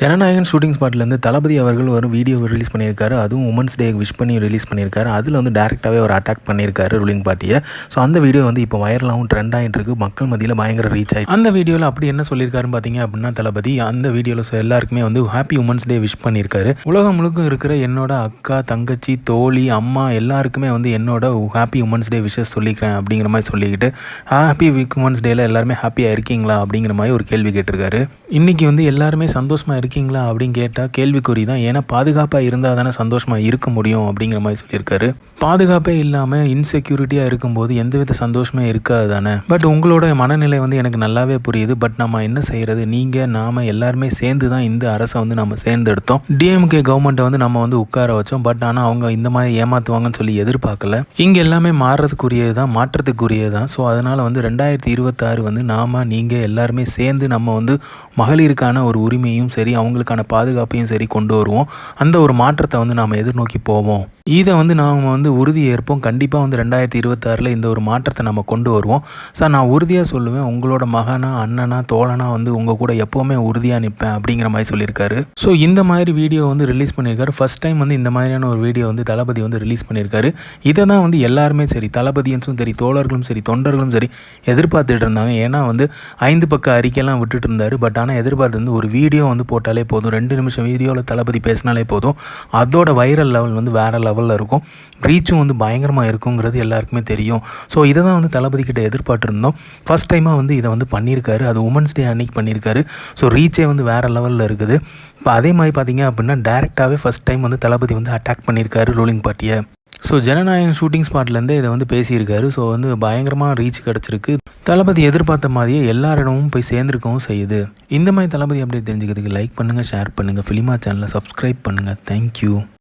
Jananayagan shooting ஸ்பாட்லேருந்து தளபதி அவர்கள் ஒரு video release பண்ணியிருக்காரு. அதுவும் உமன்ஸ் டே விஷ் பண்ணி ரிலீஸ் பண்ணியிருக்காரு. அதில் வந்து டேரெக்டாகவே ஒரு அட்டாக் பண்ணியிருக்காரு ரூலிங் பார்ட்டியை ஸோ அந்த வீடியோ வந்து இப்போ வைரலாகவும் ட்ரெண்ட் ஆகிட்டு இருக்கு மக்கள் மத்தியில் பயங்கர ரீச் ஆகி அந்த வீடியோவில் அப்படி என்ன சொல்லியிருக்காருன்னு பார்த்தீங்க அப்படின்னா தளபதி அந்த வீடியோவில் ஸோ எல்லாருக்குமே வந்து ஹாப்பி உமன்ஸ் டே விஷ் பண்ணியிருக்காரு. உலகம் முழுக்க இருக்கிற என்னோட அக்கா தங்கச்சி தோழி அம்மா எல்லாருக்குமே வந்து என்னோட ஹாப்பி உமன்ஸ் டே விஷஸ் சொல்லிக்கிறேன் அப்படிங்கிற மாதிரி சொல்லிக்கிட்டு ஹாப்பி உமன்ஸ் டேல எல்லாருமே ஹாப்பியாக இருக்கீங்களா? அப்படிங்கிற மாதிரி ஒரு கேள்வி கேட்டிருக்காரு. இன்னைக்கு வந்து எல்லாருமே சந்தோஷமாக இருக்கீங்களா அப்படின்னு கேட்டால் கேள்விக்குறி தான். ஏன்னா பாதுகாப்பாக இருந்தால் தானே சந்தோஷமாக இருக்க முடியும் அப்படிங்கிற மாதிரி சொல்லியிருக்காரு. பாதுகாப்பே இல்லாமல் இன்செக்யூரிட்டியாக இருக்கும்போது எந்தவித சந்தோஷமே இருக்காது தானே. பட் உங்களோட மனநிலை வந்து எனக்கு நல்லாவே புரியுது. பட் நம்ம என்ன செய்கிறது நீங்கள் நாம் எல்லாருமே சேர்ந்து தான் இந்த அரசை வந்து நம்ம சேர்ந்தெடுத்தோம். டிஎம்கே கவர்மெண்ட்டை வந்து நம்ம வந்து உட்கார வச்சோம். பட் ஆனால் அவங்க இந்த மாதிரி ஏமாற்றுவாங்கன்னு சொல்லி எதிர்பார்க்கல. இங்கே எல்லாமே மாறுறதுக்குரியது தான் மாற்றத்துக்குரியது தான் ஸோ அதனால் வந்து ரெண்டாயிரத்தி இருபத்தாறு வந்து நாம் நீங்கள் எல்லாருமே சேர்ந்து நம்ம வந்து மகளிருக்கான ஒரு உரிமையும் சரி அவங்களுக்கான பாதுகாப்பையும் சரி கொண்டு வருவோம். அந்த ஒரு மாற்றத்தை வந்து நாம் எதிர்நோக்கி போவோம். இதை வந்து நாம் வந்து உறுதி ஏற்போம். கண்டிப்பாக வந்து ரெண்டாயிரத்தி இருபத்தாறில் இந்த ஒரு மாற்றத்தை நம்ம கொண்டு வருவோம். சார் நான் உறுதியாக சொல்லுவேன். உங்களோட மகனா அண்ணனா தோழனா வந்து உங்கள் கூட எப்போவுமே உறுதியாக நிற்பேன் அப்படிங்கிற மாதிரி சொல்லியிருக்காரு. ஸோ இந்த மாதிரி வீடியோ வந்து ரிலீஸ் பண்ணியிருக்காரு. ஃபர்ஸ்ட் டைம் வந்து இந்த மாதிரியான ஒரு வீடியோ வந்து தளபதி வந்து ரிலீஸ் பண்ணியிருக்காரு. இதை தான் வந்து எல்லாருமே சரி தளபதியன்ஸும் சரி தோழர்களும் சரி தொண்டர்களும் சரி எதிர்பார்த்துட்டு இருந்தாங்க. ஏன்னா வந்து ஐந்து பக்க அறிக்கையெல்லாம் விட்டுட்டு இருந்தார். பட் ஆனால் எதிர்பார்த்து வந்து ஒரு வீடியோ வந்து போட்டாலே போதும். ரெண்டு நிமிஷம் வீடியோவில் தளபதி பேசினாலே போதும். அதோட வைரல் லெவல் வந்து வேறு லெவலில் இருக்கும். ரீச்சும் வந்து பயங்கரமாக இருக்குங்கிறது எல்லாருக்குமே தெரியும். ஸோ இதை தான் வந்து தளபதி கிட்ட எதிர்பார்த்துருந்தோம். ஃபர்ஸ்ட் டைமாக வந்து இதை வந்து பண்ணியிருக்காரு. அது உமன்ஸ் டே அன்னைக்கு பண்ணியிருக்காரு. ஸோ ரீச்சே வந்து வேறு லெவலில் இருக்குது. இப்போ அதே மாதிரி பார்த்தீங்க அப்படின்னா டேரெக்டாகவே ஃபர்ஸ்ட் டைம் வந்து தளபதி வந்து அட்டாக் பண்ணியிருக்காரு ரூலிங் பார்ட்டியை ஸோ ஜனநாயகம் ஷூட்டிங் ஸ்பாட்லேருந்தே இதை வந்து பேசியிருக்காரு. ஸோ வந்து பயங்கரமாக ரீச் கிடச்சிருக்கு. தளபதி எதிர்பார்த்த மாதிரியே எல்லாரிடமும் போய் சேர்ந்துருக்கவும் செய்யுது. இந்த மாதிரி தளபதி அப்டேட் தெரிஞ்சுக்கிறதுக்கு லைக் பண்ணுங்கள் ஷேர் பண்ணுங்கள் ஃபிலிமா சேனலை சப்ஸ்கிரைப் பண்ணுங்கள் தேங்க்யூ